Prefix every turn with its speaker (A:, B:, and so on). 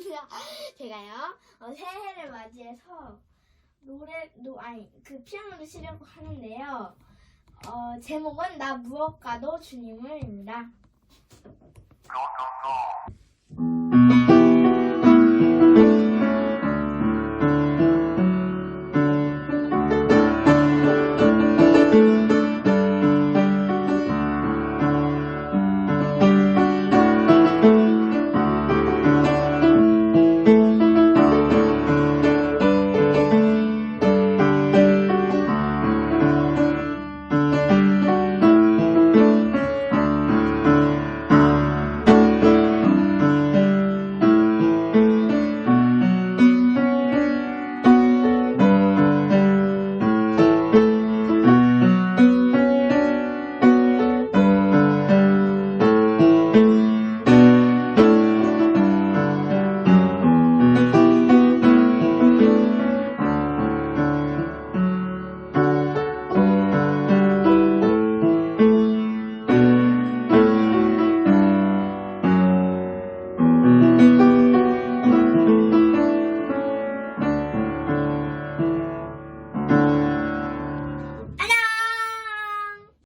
A: 제가요 어, 새해를 맞이해서 노래 노 아니 그 피아노를 치려고 하는데요. 어, 제목은 나 무엇과도 주님을입니다.
B: 어, 어, 어.